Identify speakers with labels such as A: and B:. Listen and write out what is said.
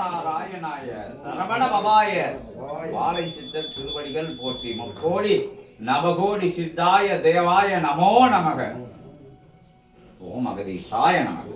A: நாராயணாய சரவண பவாய வாழை சித்த திருவடிகள் போற்றி. முக்கோடி நவகோடி சித்தாய தேவாய நமோ நமக. ஓம் அகதீஷாய
B: நமக.